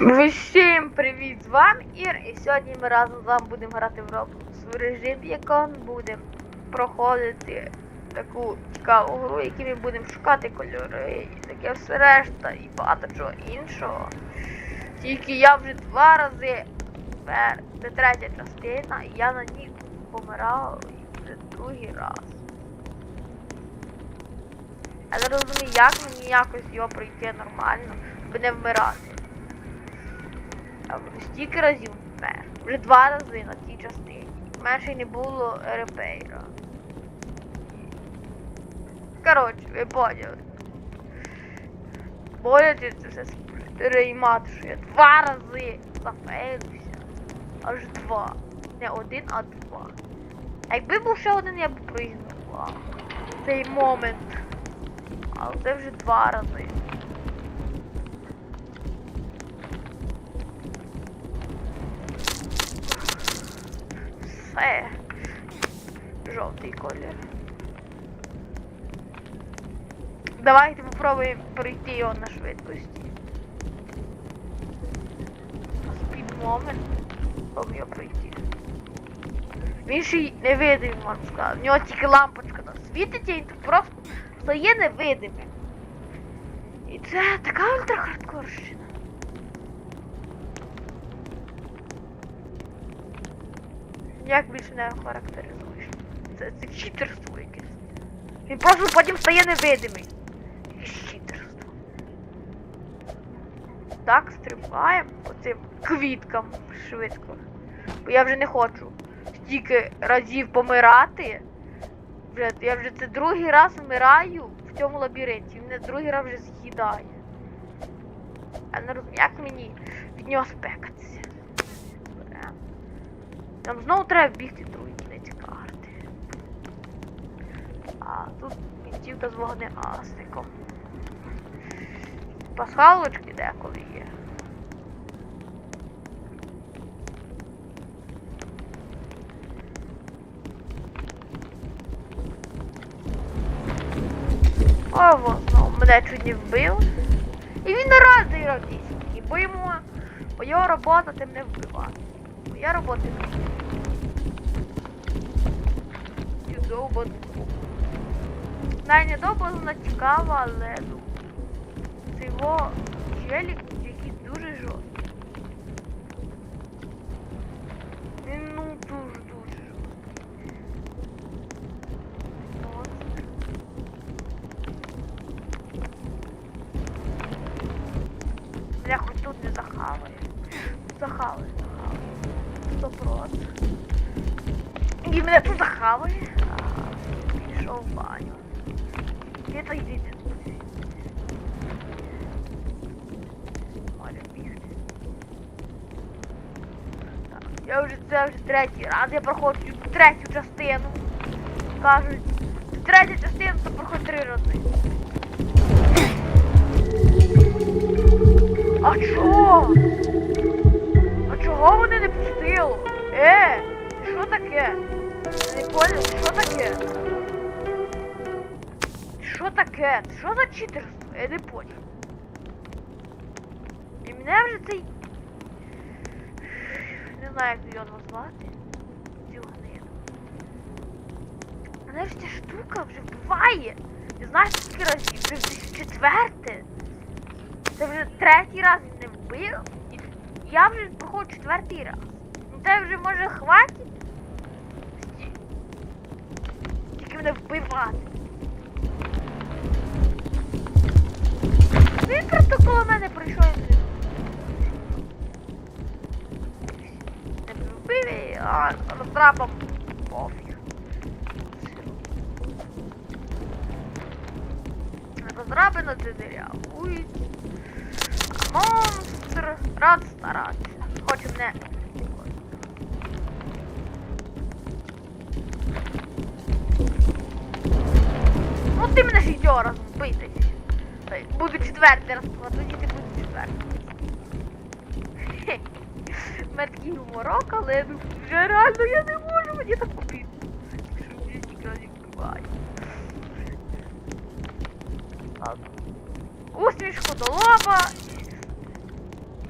Всім привіт! З вами Ір, і сьогодні ми разом з вами будемо грати в Roblox в режимі, якому будемо проходити таку цікаву гру, які ми будемо шукати кольори і таке все решта, і багато чого іншого. Тільки я вже два рази тепер, це третя частина, і я на ній помирав вже другий раз. Я не розумію, як мені якось його пройти нормально, аби не вмирати. Вже стільки разів вмер. Вже два рази на цій частині. Менше не було репейра. Коротше, ви поняли. Боляче це все сприймати, що я два рази зафейлився. Аж два. Не один, а два. А якби був ще один, я б проігнорував. Цей момент. Але це вже два рази. Все. Жовтий колір. Давайте попробуємо пройти його на швидкості. Спід момент. Щоб його пройти. Він ще й невидимий, можна сказати. У нього тільки лампочка там світить, і тут просто стає невидимим. І це така ультрахардкорщина. Як більше не характеризуєш? Це, це читерство якесь. Він просто потім стає невидимий. Якесь читерство. Так, стрибаємо по цим квіткам швидко. Бо я вже не хочу стільки разів помирати. Вже, я вже це другий раз вмираю в цьому лабіринті. Мене другий раз вже з'їдає. Я не розумію, як мені від нього спекатися. Нам знову треба бігти до кінець карти. А тут кінцівка з вогнеастиком. Пасхалочки деколи є. О, вот, ну, мене чуть не вбив. І він радий радісний, бо йому, бо його робота тим не вбивати. Моя работаю. Чудово. Навіть не довго цікава, але цього Це А, Пішов в баню. Де то йдіть? Може бігти. Так, я вже це вже третій раз. Я проходжу третю частину. Кажуть, третя частина, то проходить три рази. А чого? А чого вони не пустили? Е, що таке? Понял, що таке? Що таке? Що за читерство? Я не понял. І мене вже цей... Не знаю, як його гнину. Мене ж ця штука вже вбиває. Не знаю скільки разів, вже десь четверте. Це вже третій раз він не вбив. І я вже проходжу четвертий раз. Ну це вже може хватить. Сті- Тільки мене вбивати. Він просто коло мене прийшов і. Не вбив і роздрапав. Пофіг. Роздрабина це дирявують. Монстр рад старатися. Хоче мене. ти мене ще йде раз битись. Буду четвертий раз тоді ти будеш четвертий. У мене такий гуморок, але я вже реально я не можу, мені так обідно. Що мені ніколи не буває. Усмішку до лоба.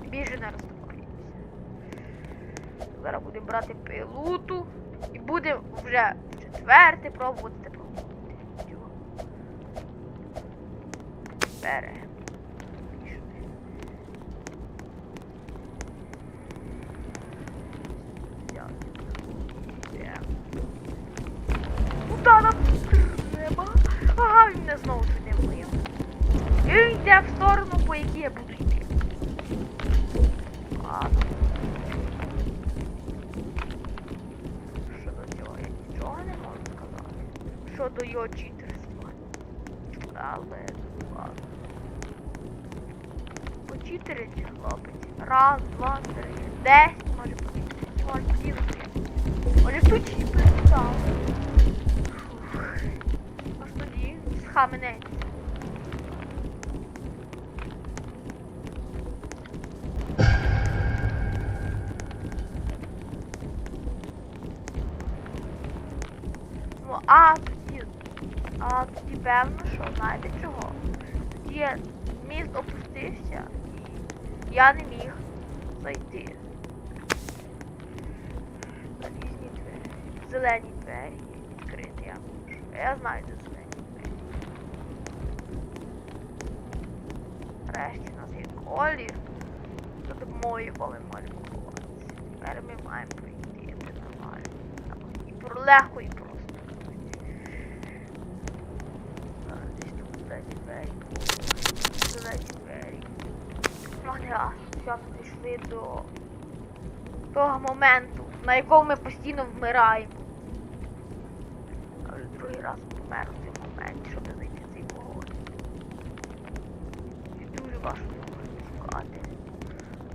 Більше не розступаємося. Зараз будемо брати пилуту і будемо вже четвертий пробувати. Бере. Ага, він мене знову сюди. І йде в сторону, по якій я буду. Що до цього я нічого не можу сказати. Що до його читерства. Але ладно. Почитерить хлопець. Раз, два, три, десять, може бути. Може бути. Може тут читер Аж тоді схаменеться. Ну, а тоді, а тоді певно, що знаєте чого? Тоді міст опустився я не міг зайти. Залізні двері. Зелені двері відкрити я можу. Я знаю, де зелені двері. Нарешті нас є колір. За допомогою ми можемо. Тепер ми маємо пройти це нормально. І про легко, просто. Зараз десь тут зелені двері. Зелені двері. Гаразд. Все, дійшли до того моменту, на якому ми постійно вмираємо. Але другий раз помер у цей момент, щоб знайти цей погодь. І дуже важко його шукати.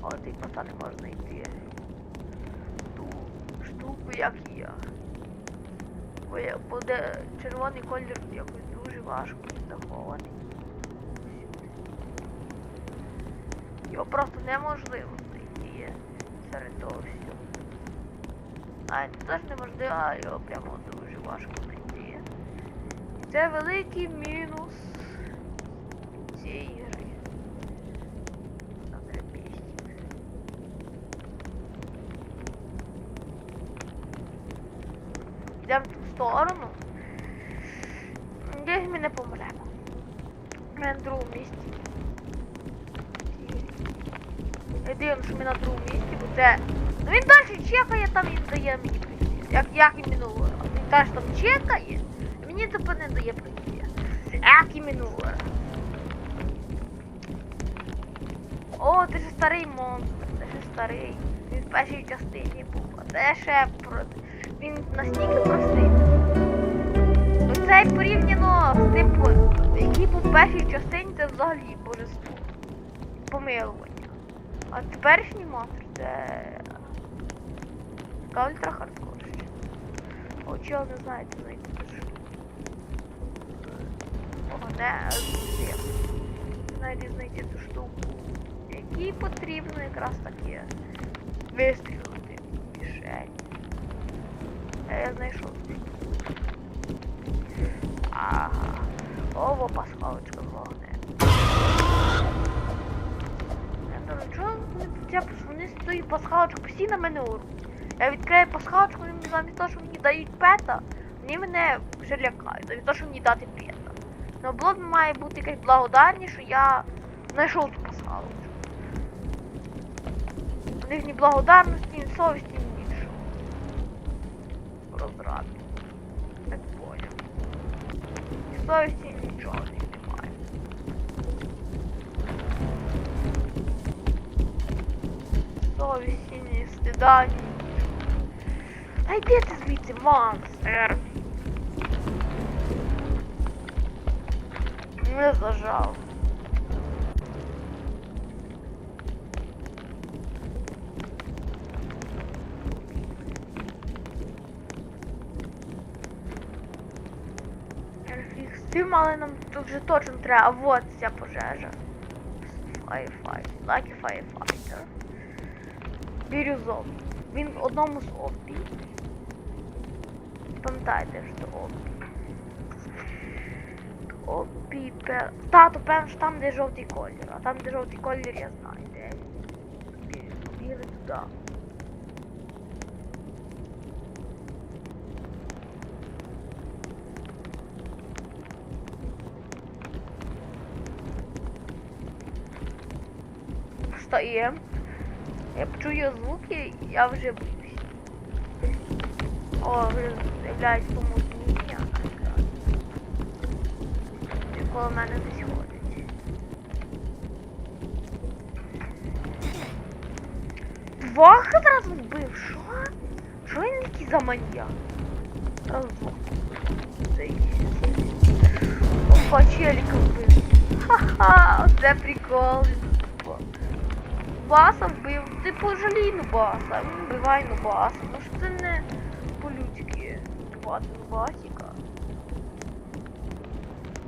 Але цей пацан не може знайти ту штуку, як я. Бо буде червоний колір якось дуже важко захований. Його просто неможливо знайти серед того всього. А теж неможливо, а його прямо дуже важко знайти. Це великий мінус цієї гри. Йдемо в ту сторону. Десь ми не помремо. Ми на другому місці. Я дивимося, що ми на це. Ну він далі чекає, там він дає мені прийти. Як, як і минулого разу. Він теж там чекає, і мені тепер не дає прийти. Як і минулого разу. О, ти ж старий монстр, ти ж старий. Він в першій частині був, а це ще про... Він настільки простий. Ну цей порівняно з тим, який був в першій частині, це взагалі божество. Помилування. А теперішній монстр це. Така ультра хардкор. О, чого не знаєте знайти дуже. О, не зовсім. Знаєте знайти ту штуку. Якій потрібно якраз таки вистрілити в мішень. Е, Я знайшов. Ага. Ова, пасхалочка чого вони з тої пасхалочки постійно на мене оруть. Я відкриваю пасхалочку, вони замість того, що мені дають пета, вони мене вже лякають, замість того, що мені дати пета. Наоборот, має бути якась благодарність, що я знайшов ту пасхалочку. У них ні благодарності, ні совісті, ні нічого. Розради. Так поняв. Ні совісті, Совісті, ні стида, ні. Та йди ти звідси, монстр! Не зажав. Тим, але нам тут вже точно треба. А вот ця пожежа. Firefight. Lucky Firefighter бірюзом. Він в одному з опій. Пам'ятайте, що опій. Опі пер... Та, то певно, що там де жовтий колір. А там де жовтий колір я знаю, де. Біли туди. Стоїмо. Я почую звуки, я вже боюсь. О, вже з'являється помутніння. Коло мене десь ходить. Двох одразу вбив, що? Що він такий за маньяк? Раз, два. Опа, челіка вбив. Ха-ха, оце прикол. Баса вбив. Ти пожалій Нубаса, він вбиває Нубаса. Ну ж це не по-людськи вбивати Нубасіка.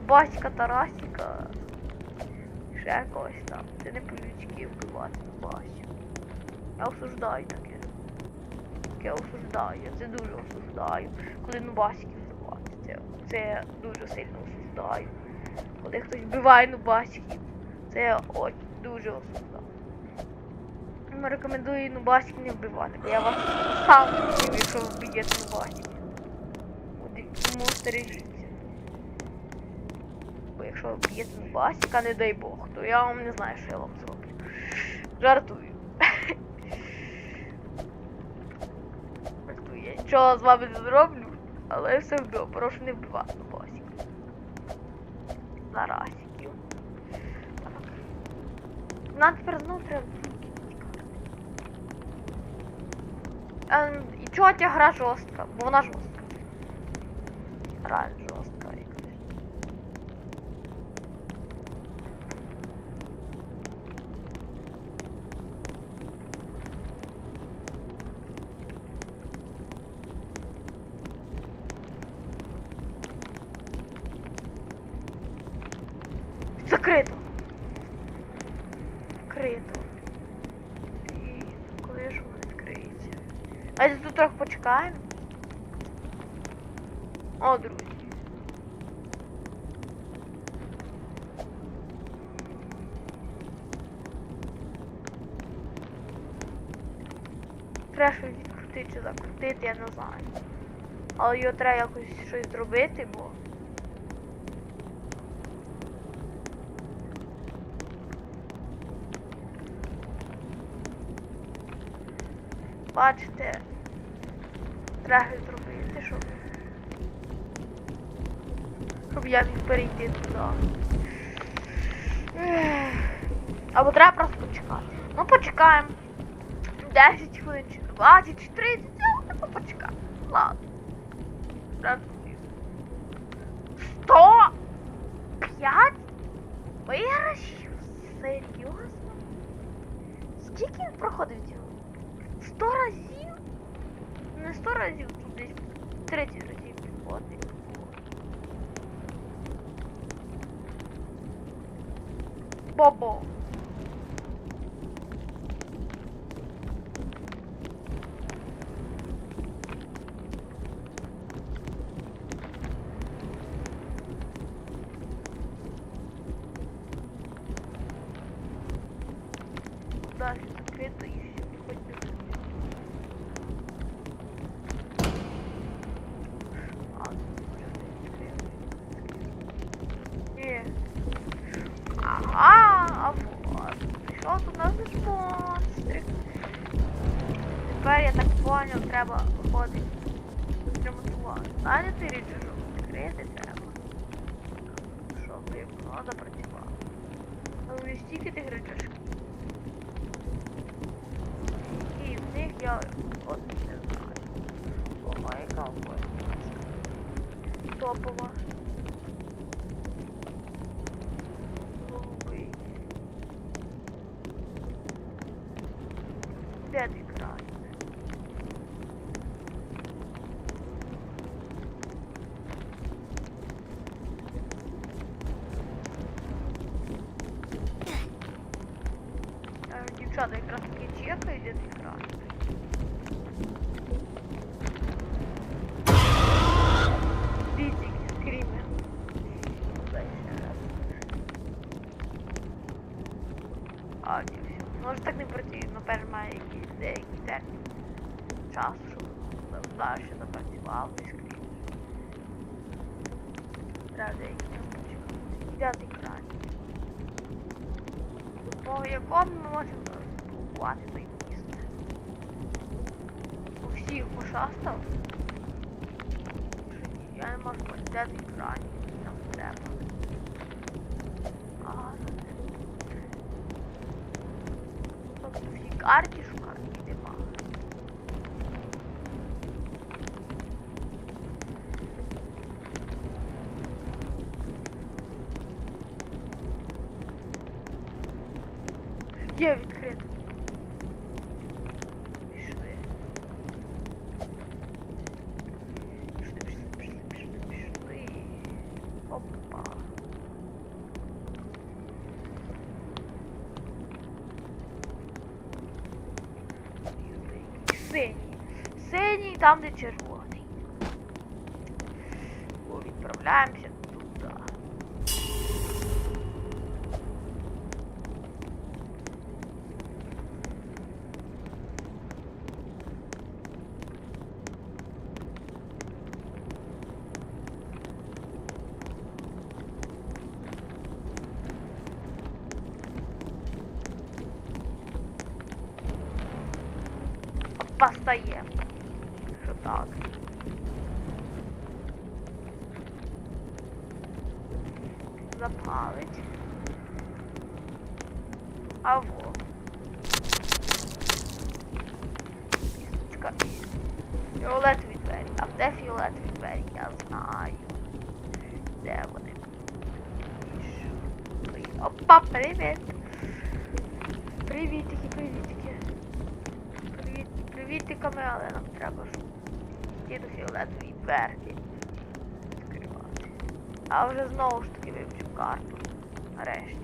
Басіка Тарасіка. Ще когось там. Це не по-людськи вбивати Нубасіка. Я осуждаю таке. Я осуждаю, це дуже осуждаю. Коли нубасиків вбивати. Це, це дуже сильно осуждаю. Коли хтось вбиває нубасиків, це от, дуже осуждаю. Рекомендую нубасиків не вбивати, бо я вас сам вбив, якщо ви вб'єте нубасиків. От Тому стережіться. Бо якщо ви вб'єте нубасика, не дай Бог, то я вам не знаю, що я вам зроблю. Жартую. Жартую. Я нічого з вами не зроблю, але все одно, прошу не вбивати нубасиків. Зарасиків. Так. Нам тепер знову треба і чого ця гра жорстка? Бо вона жорстка. Реально жорстка якась. Закрито. Закрито. І коли ж воно відкриється? А тут трохи почекаємо. О, друзі. Треба відкрутити чи закрутити, я не знаю. Але його треба якось щось зробити, бо. Бачите, треба зробити, щоб. Щоб я міг перейти туди. Або треба просто почекати. Ну почекаємо. 10 хвилин, 20, чи 30, ну ну, почекаємо. Ладно. Жартую. 105 виграшів? Серйозно? Скільки він проходив цього? 100 разів? Не 100 разів, тут десь 30 разів проходить. Бобо. Далі закрито і хоч не А, може відкрити. Ні. Ага, а вот. Прийшов тут нас монстрик. Тепер я так поняв, треба виходить ремонтувати. Далі ти річажок відкрити треба. Щоб воно запрацювало. Але стільки тих речашків. І в них я от не знаю. Яка охотниця. Топова. Голубий. Де ти красний? Е, Дівчата якраз таки чекають, де ти красний. Дивіться, які скріми. Дай ще раз. А, ні, Може так не працює, напевно, має якийсь деякий термін часу, щоб далі запрацював цей скрін. Треба час почекати. Дев'ятий по якому ми можемо побувати той міст. У всіх пошастав. Я не можу поняти, де той крайній, там треба. Ага. Тобто в цій карті шукати нема. Є відкрито. Пішли. Пішли, пішли, пішли, пішли, пішли. Опа. Синій. Синій там, де червоний. О, відправляємося туди. Постає. Що так? Запалить. А во. Містечка. Фіолетові двері. А де фіолетові двері? Я знаю. Де вони? Опа, привіт! Привітики, привітики. Привіт, привітиками, але нам треба ж йти до фіолетової дверки. Відкривати. А вже знову ж таки вивчу карту. Нарешті.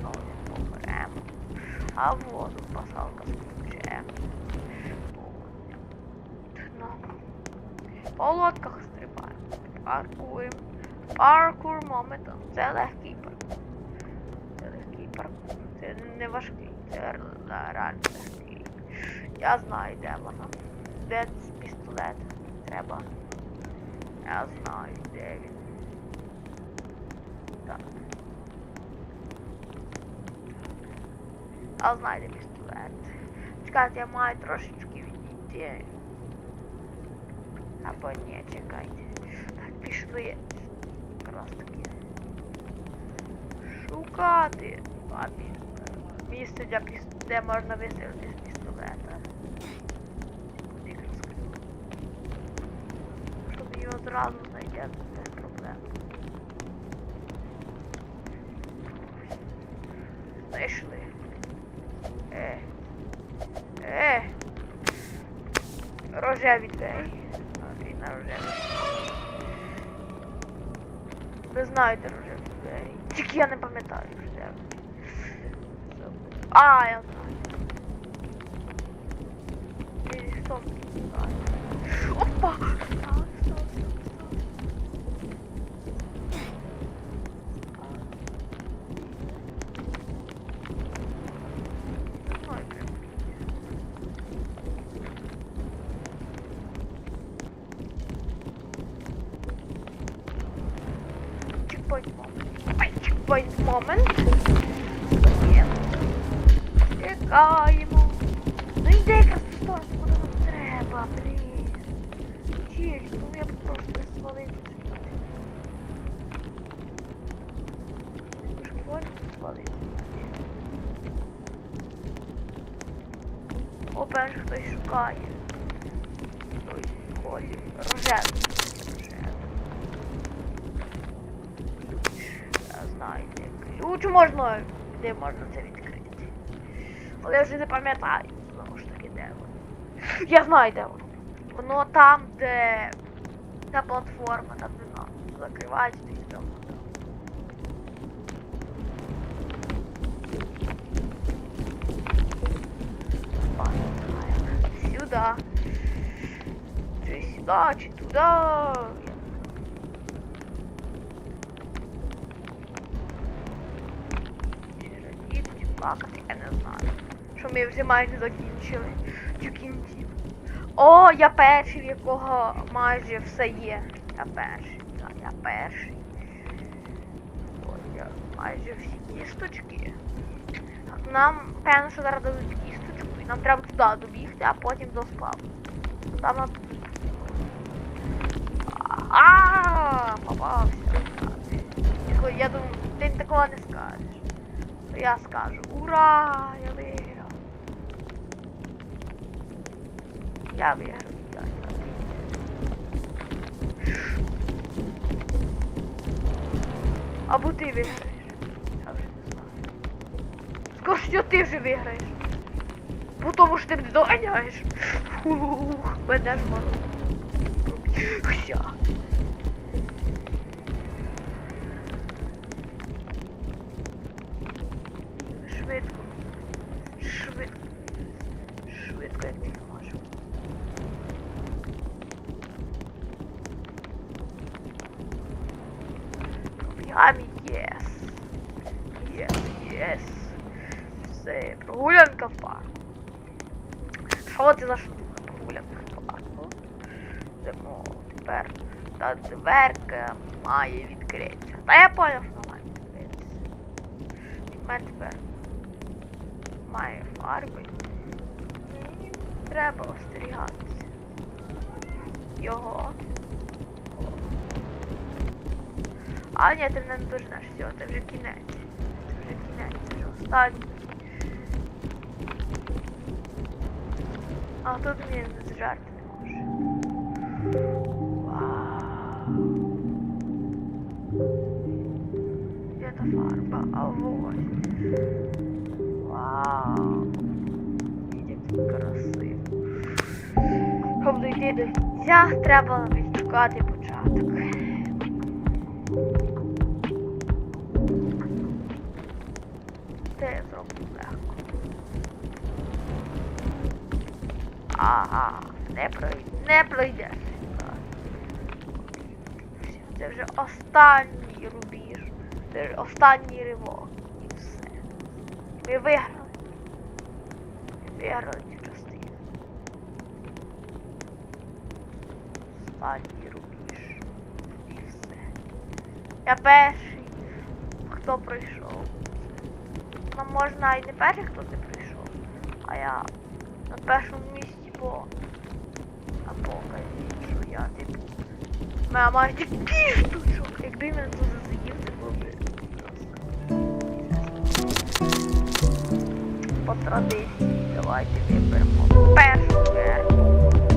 Знову помремо. А воду пасалка. Ну. По лодках стрибаємо. Паркуємо. Паркур момент. Це легкий паркур. Це легкий паркур. Це не важкий. Це реально легкий. Я знаю, де вона. Де пістолет. Треба. Де він. Так. Я знаю, де пістолет. Чекайте, я маю трошечки відійти. Або ні, чекайте. Так, пішли. Якраз таки. Шукати. Папі. Місце, де можна вистрілити з пістолета. Куди розкрив. Щоб його одразу знайти, без проблем. Знайшли. Е. Е. Рожеві двері. На рожеві. Ви знаєте рожеві двері. Тільки я не пам'ятаю рожеві. А, я знаю? Опа! Чекпоінт момент. Є. Чекаємо. Де можна це відкрити. Але я вже не пам'ятаю, знову ж таки, де воно. Я знаю, де воно. Воно там, де та платформа, там де нам закривають і там. Сюда. Чи сюда, чи туда. Чи радіти, чи плакати, я не знаю. Що ми вже майже закінчили. Чи кінців. О, я перший, в якого майже все є. Я перший. Так, я перший. Ой, я... майже всі кісточки. Нам певно, що зараз дадуть кісточку, і нам треба туди добігти, а потім до спавну. Там на А, попався. Я думаю, ти такого не скажеш. То я скажу. Ура! Я виграв. Я виграв. Або ти виграєш. Я вже не знаю. Скажи, що ти вже виграєш. Бо тому що ти мене доганяєш. Фух, мене ж мороз. Хся. Ямі, єс. Єс, єс. Все, прогулянка в парку. Що це за? Прогулянка в парку. Йдемо тепер. Та дверка має відкритися. Та я поняв, що має відкритися. Мене тепер має фарби. Треба остерігатися. Його. А ні, ти не дожнеш. Все, це вже кінець. Це вже кінець, це вже останній. А тут мені зжарти не може. Где та фарба? А вот. Вау. Як красиво. Щоб дійти до кінця, треба відшукати початок. Ага, не пройде, не пройдеш. Так. Це вже останній рубіж. Це вже останній ривок. І все. Ми виграли. Ми виграли цю частину. Останній рубіж. І все. Я перший, хто пройшов. Ну, можна і не перший, хто не прийшов. А я на першому місці, бо а покажіть, що я. Моя має тільки штучок. Якби мене тут засидів, це було б просто. По традиції, давайте виберемо першу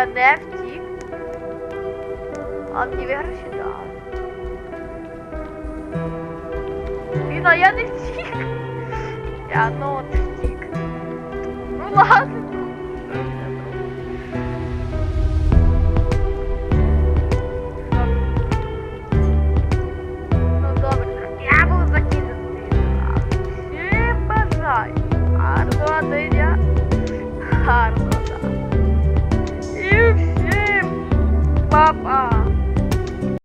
Я не втік. А мені виграші дали. Блін, я не втік. Я ну